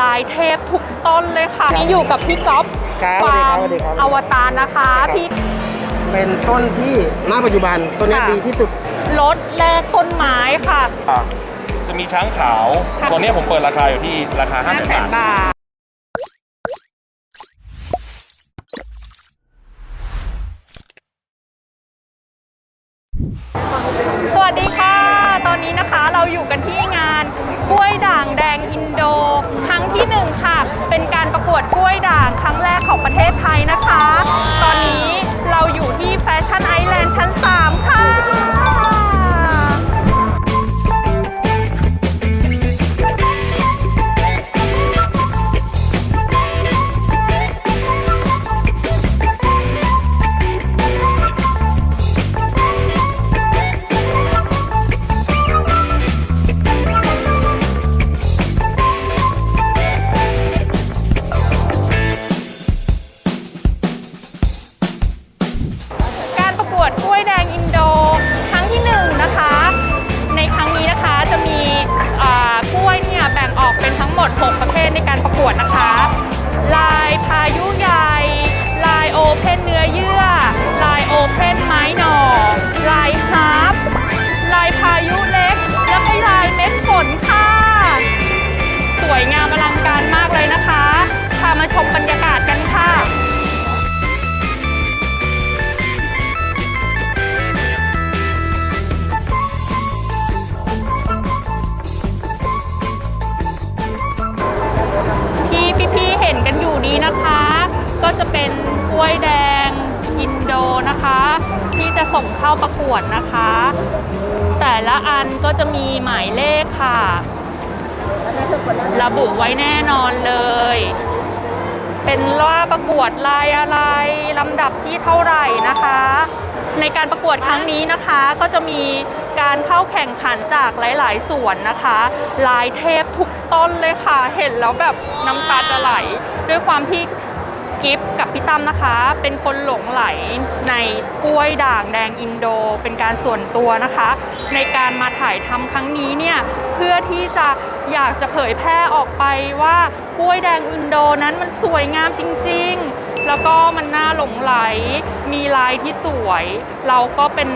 ลายเทพทุกต้นเลยค่ะนี่อยู่กับพี่ก๊อฟครับฟาร์มสวัสดีครับสวัสดีครับ อวตารนะคะพี่เป็นต้นที่ณปัจจุบันต้นนี้ค่ะดีที่สุดรถแลกต้นไม้ค่ะ อะจะมีช้างขาว ค่ะ ตัวเนี้ยผมเปิดราคาอยู่ที่ราคา 5 0 0 0 0 500,000 บาท บาท สวัสดีค่ะ ตอนนี้นะคะเราอยู่กันที่งานกล้วยด่างแดงอินโดครั้งที่หนึ่ง ค่ะ เป็นการประกวดกล้วยด่างครั้งแรกของประเทศไทยนะคะ ตอนนี้เราอยู่ที่แฟชั่นไอแลนด์ชั้น 3 ค่ะ เป็นกล้วยแดงอินโดนะคะ ที่จะส่งเข้าประกวดนะคะ แต่ละอันก็จะมีหมายเลขค่ะ ระบุไว้แน่นอนเลย เป็นว่าประกวดลายอะไรลำดับที่เท่าไหร่นะคะ ในการประกวดครั้งนี้นะคะก็จะมีการเข้าแข่งขันจากหลาย ๆ ส่วนนะคะ ลายเทพทุกต้นเลยค่ะ เห็นแล้วแบบน้ำตาจะไหล ด้วยความที่ กิฟกับพี่ตั้มนะคะ เป็นคนหลงไหลในกล้วยด่างแดงอินโด เป็นการส่วนตัวนะคะ ในการมาถ่ายทำครั้งนี้เนี่ย เพื่อที่จะอยากจะเผยแพร่ออกไปว่ากล้วยแดงอินโดนั้นมันสวยงามจริง ๆ แล้วก็มันน่าหลงไหล มีลายที่สวย เราก็เป็น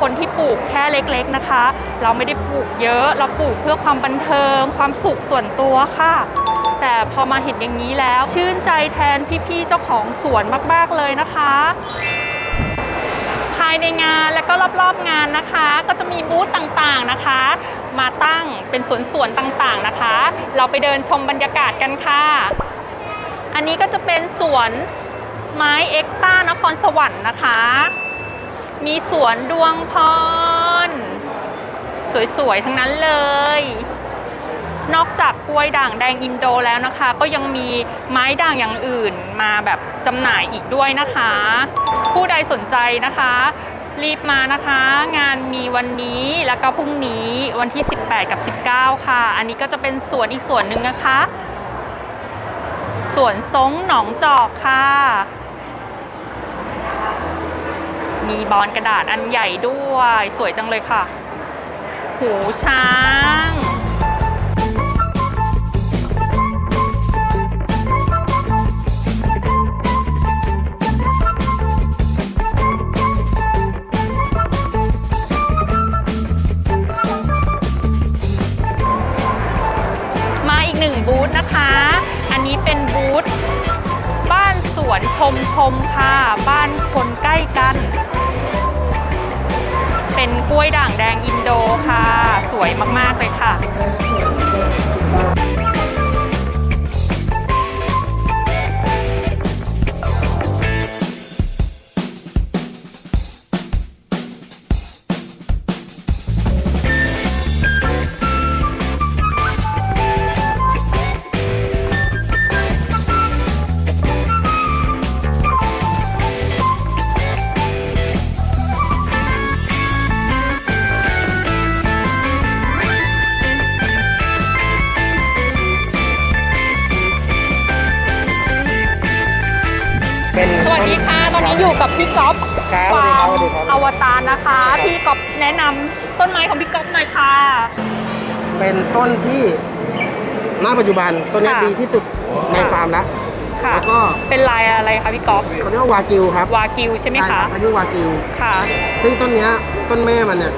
คนที่ปลูกแค่เล็กๆนะคะ เราไม่ได้ปลูกเยอะ เราปลูกเพื่อความบันเทิง ความสุขส่วนตัวค่ะ แต่พอมาเห็นอย่างนี้แล้ว ชื่นใจแทนพี่ๆเจ้าของสวนมากๆเลยนะคะ ภายในงานและก็รอบๆงานนะคะ ก็จะมีบูธต่างๆนะคะ มาตั้งเป็นสวนๆต่างๆนะคะ เราไปเดินชมบรรยากาศกันค่ะ อันนี้ก็จะเป็นสวนไม้เอ็กต้านครสวรรค์นะคะ มีสวนดวงพร สวยๆ ทั้งนั้นเลย นอกจากกล้วยด่างแดงอินโดแล้วนะคะ ก็ยังมีไม้ด่างอย่างอื่นมาแบบจำหน่ายอีกด้วยนะคะ ผู้ใดสนใจนะคะ รีบมานะคะ งานมีวันนี้แล้วก็พรุ่งนี้วันที่ 18 กับ 19 ค่ะ อันนี้ก็จะเป็นสวนอีกสวนหนึ่งนะคะสวนซงหนองจอกค่ะ มีบอลกระดาษอันใหญ่ด้วย สวยจังเลยค่ะ หูช้าง ด บ้านสวนชมชมค่ะ บ้านคนใกล้กัน เป็นกล้วยด่างแดงอินโดค่ะ สวยมาก ๆ เลยค่ะ ตอนนี้อยู่กับพี่ก๊อฟครับฟาร์มสวัสดีครับ อวตารนะคะ พี่ก๊อฟแนะนำต้นไม้ของพี่ก๊อฟหน่อยค่ะ เป็นต้นที่ณหน้าปัจจุบันตัวเนี้ยค่ะ ดีที่สุดในฟาร์มแล้ว ค่ะ แล้วก็ เป็นลายอะไรคะพี่ก๊อฟเขาเรียกว่าวากิวครับวากิวใช่ไหมใช่คะรับอายุวากิว ค่ะ ซึ่งต้นเนี้ยต้นแม่มันเนี่ย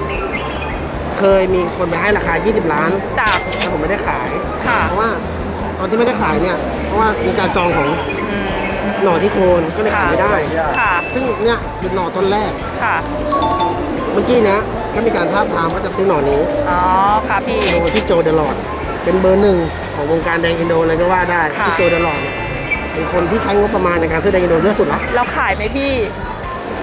เคยมีคนไปให้ราคา 20 ล้านจากแต่ผมไม่ได้ขาย ค่ะ เพราะว่าตอนที่ไม่ได้ขายเนี่ย เพราะว่ามีการจองของอืม หน่อที่โคนก็เลยขายไม่ได้ ค่ะ ซึ่งเนี่ยคือหน่อต้นแรก ค่ะ เมื่อกี้เนี้ยก็มีการท้าบทามว่าจะซื้อหน่อนี้อ๋อ ค่ะพี่ โดยที่โจเดลอด เป็นเบอร์หนึ่งของวงการแดงอินโดเลยก็ว่าได้ค่ะ ที่โจเดลอดเนี่ยเป็นคนที่ใช้งบประมาณในการซื้อแดงอินโดเยอะสุดละเราขายไหมพี่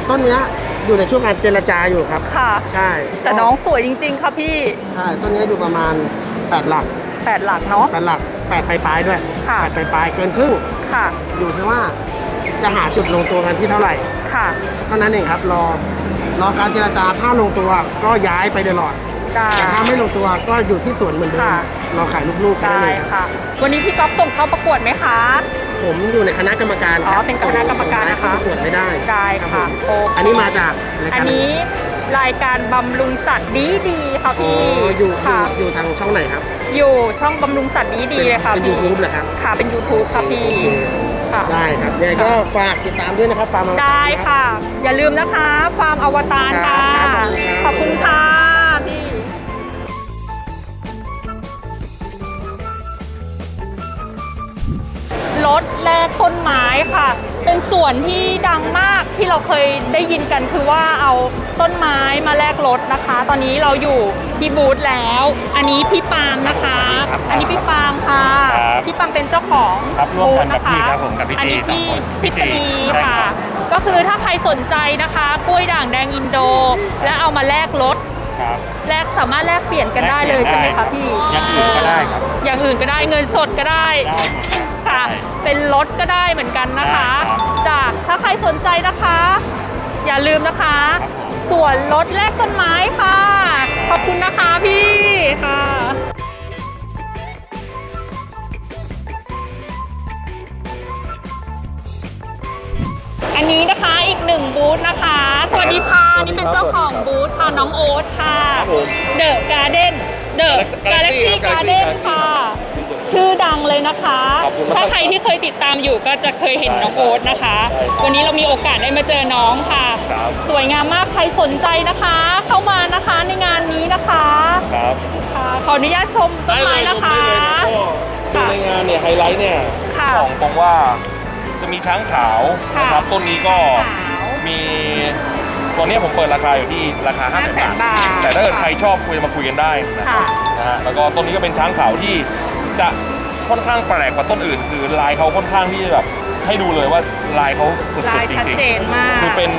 ต้นเนี้ยอยู่ในช่วงการเจรจาอยู่ครับ ค่ะ ใช่แต่น้องสวยจริง ๆ ค่ะพี่ ใช่ต้นเนี้ยอยู่ประมาณ 8 หลักแปดหลักเนาะ 8หลัก8ปลายๆด้วยค่ะ 8ปลายๆเกินครึ่ง ค่ะ อยู่ที่ว่าจะหาจุดลงตัวกันที่เท่าไหร่ค่ะ เท่านั้นเองครับรอรอการเจรจาถ้าลงตัวก็ย้ายไปเดลอดได้แต่ถ้าไม่ลงตัวก็อยู่ที่สวนเหมือนเดิมค่ะ รอขายลูกๆแค่ได้นั้นเองครับค่ะ วันนี้พี่ก๊อฟส่งเข้าประกวดไหมคะ ผมอยู่ในคณะกรรมการอ๋อครับเป็นคณะกรรมการนะคะ ส่งให้เข้าประกวดไม่ได้ได้รับค่ะผมโอเคอันนี้มาจากรายอักานรนี้ รายการบำรุงสัตว์ดีดีๆค่ะอ๋อพี่อยู่อยู่ค่ะอยู่ทางช่องไหนครับอยู่ช่องบำรุงสัตว์ดีดีๆเลยค่ะเป็นพี่ YouTube เหรอครับค่ะเป็น YouTube ค่ะพี่ค่ะ ได้ครับยังไงก็ฝากติดตามด้วยนะครับฟาร์มอวตารได้รับค่ะ อย่าลืมนะคะฟาร์มอวตารค่ะ ครับ ขอบคุณค่ะพี่รถแลกต้นไม้ค่ะ เป็นส่วนที่ดังมากที่เราเคยได้ยินกันคือว่าเอา ต้นไม้มาแลกรถนะคะ ตอนนี้เราอยู่ที่บูธแล้ว อันนี้พี่ปาล์มนะคะ ครับอันนี้พี่ปาล์มค่ะ ครับพี่ปาล์มเป็นเจ้าของครับร่วมกันกับธพี่ครับผมกับพี่อันนี้ตีพี่สองคนพิตรีใช่ค่ะ ครับ ก็คือถ้าใครสนใจนะคะกล้วยด่างแดงอินโด และเอามาแลกรถครับแลกสามารถแลกเปลี่ยนกันได้เลยใช่ไหมคะพี่อย่างอื่นก็ได้ครับ อย่างอื่นก็ได้เงินสดก็ได้ ได้หมดค่ะ ได้ เป็นรถก็ได้เหมือนกันนะคะได้ครับ จ้ะถ้าใครสนใจนะคะ อย่าลืมนะคะครับผมส่วนลดแลกต้นไม้ค่ะ ขอบคุณนะคะพี่ค่ะอันนี้นะคะอีกหนึ่งบูธนะคะ สวัสดีค่ะสวัสดีนี่ครับเป็นเจ้าของบูธค่ะน้องโอ๊ตค่ะครับผมเดอะการ์เด้นเดอะกาแล็ก Galaxy ซี่ครับการ์เด้น Galaxy ค่ะ ชื่อดังเลยนะคะ ขอบคุณมากถ้าใครที่เคยติดตามอยู่ก็จะเคยเห็นน้องโอ๊ตนะคะ ใช่ครับวันนี้เรามีโอกาสได้มาเจอน้องค่ะ ครับ สวยงามมากใครสนใจนะคะ เข้ามานะคะในงานนี้นะคะครับค่ะขออนุญาตชมต้นไม้นะคะดูในงานเนี่ยไฮไลท์เนี่ยค่ะของตรงว่าจะมีช้างขาวค่ะนะครับต้นนี้ก็ขาวมีตัวเนี้ยผมเปิดราคาอยู่ที่ราคา5 0 0 0 0 500,000บาท บาทแต่ถ้าเกิดใครชอบคุยมาคุยกันได้นะครับค่ะ นะฮะแล้วก็ต้นนี้ก็เป็นช้างขาวที่ จะค่อนข้างแปลกกว่าต้นอื่น คือลายเขาค่อนข้างที่จะแบบให้ดูเลยว่าลายเขาสุดลายๆจชัดริงเจนมาก ๆคือเป็น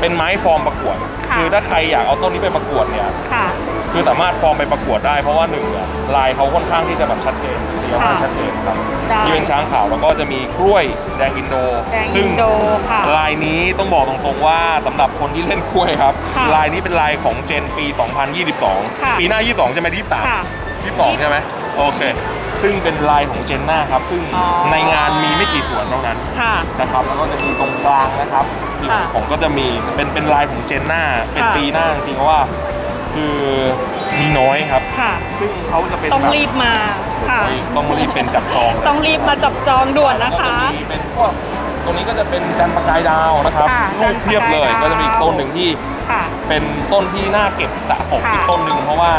เป็นไม้ฟอร์มประกวดค่ะคือถ้าใครอยากเอาต้นนี้ไปประกวดเนี่ย ค่ะ คือสามารถฟอร์มไปประกวดได้เพราะว่าหนึ่งเนี่ยลายเขาค่อนข้างที่จะแบบชัดเจนเดียวค่ะชัดเจนครับได้ ที่เป็นช้างขาวแล้วก็จะมีกล้วยแดงอินโด แดงซึ่อินโดค่ะ ลายนี้ต้องบอกตรงๆว่าสำหรับคนที่เล่นกล้วยครับ ค่ะลายนี้เป็นลายของเจนปี2022ค่ะปีหน้า 22 ใช่ไหมที่ค่ะ3 22 ใช่ไหมโอเค ซึ่งเป็นลายของเจนหน้าครับ ซึ่งอ๋อ ในงานมีไม่กี่สวนเท่านั้น ค่ะ นะครับแล้วก็จะมีตรงกลางนะครับที่ค่ะผมก็จะมีเป็นเป็นลายของเจนหน้าเป็นค่ะ ปีหน้าจริงๆเพราะว่า คือมีน้อยครับ ค่ะ ซึ่งเขาจะเป็นต้องแบบรีบมาค่ะ ต้องรีบเป็นจับจองต้องรีบมาจับจองด่วนนะแล้วก็คะจะมีเป็นพวกตรงนี้ก็จะเป็นจันทร์ประกายดาวนะครับค่ะลูกเพียบเลยจันทร์ประกายดาว ก็จะมีอีกต้นหนึ่งที่ค่ะ เป็นต้นที่น่าเก็บสะสมค่ะอีกต้นหนึ่งเพราะว่า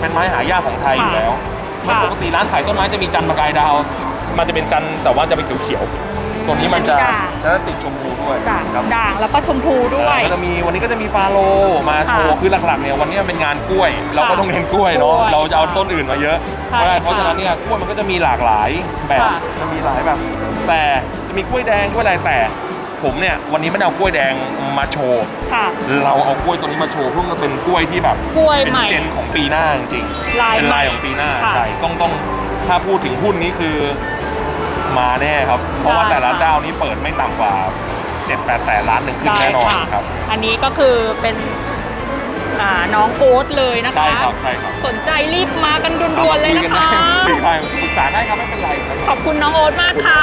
เป็นไม้หายากของไทยอยู่แล้ว ค่ะ ปกติร้านขายต้นไม้จะมีจันทร์ประกายดาว มันจะเป็นจันทร์แต่ว่าจะเป็นเขียวๆตัวนี้มันจะด่างจะติดชมพูด้วยด่างครับ ด่างแล้วก็ชมพูด้วย ก็จะมีวันนี้ก็จะมีฟาโลมาโชว์ค่ะคือหลักๆเนี่ยวันนี้เป็นงานกล้วย เราก็ค่ะต้องเน้นกล้วยเนาะกล้วยเราจะเอาต้นอื่นมาเยอะใช่เพราะฉะนั้นเนี่ยกล้วยมันก็จะมีหลากหลายแบบค่ะ จะมีหลายแบบ แต่จะมีกล้วยแดงกล้วยอะไรแต่ ผมเนี่ยวันนี้ไม่ได้เอากล้วยแดงมาโชว์ ค่ะ เราเอากล้วยตัวนี้มาโชว์เพื่อมันเป็นกล้วยที่แบบกล้วยเป็นใหม่เจนของปีหน้าจริงๆลายเป็นใหม่ลายของปีหน้าค่ะ ใช่ต้องต้องถ้าพูดถึงหุ้นนี้คือมาแน่ครับ เพราะว่าได้แต่ละค่ะเจ้านี้เปิดไม่ต่ำกว่า7 8แสนล้านหนึ่งขึ้นได้แน่นอนค่ะ ครับ อันนี้ก็คือเป็นอ่าน้องโอ๊ตเลยนะคะ ใช่ครับใช่ครับสนใจรีบมากันด่วนๆเลยอานะมาคะ คุยกัได้ปรึกษาได้ครับไม่เป็นไรครับ ขอบคุณน้องโอ๊ตมากค่ะ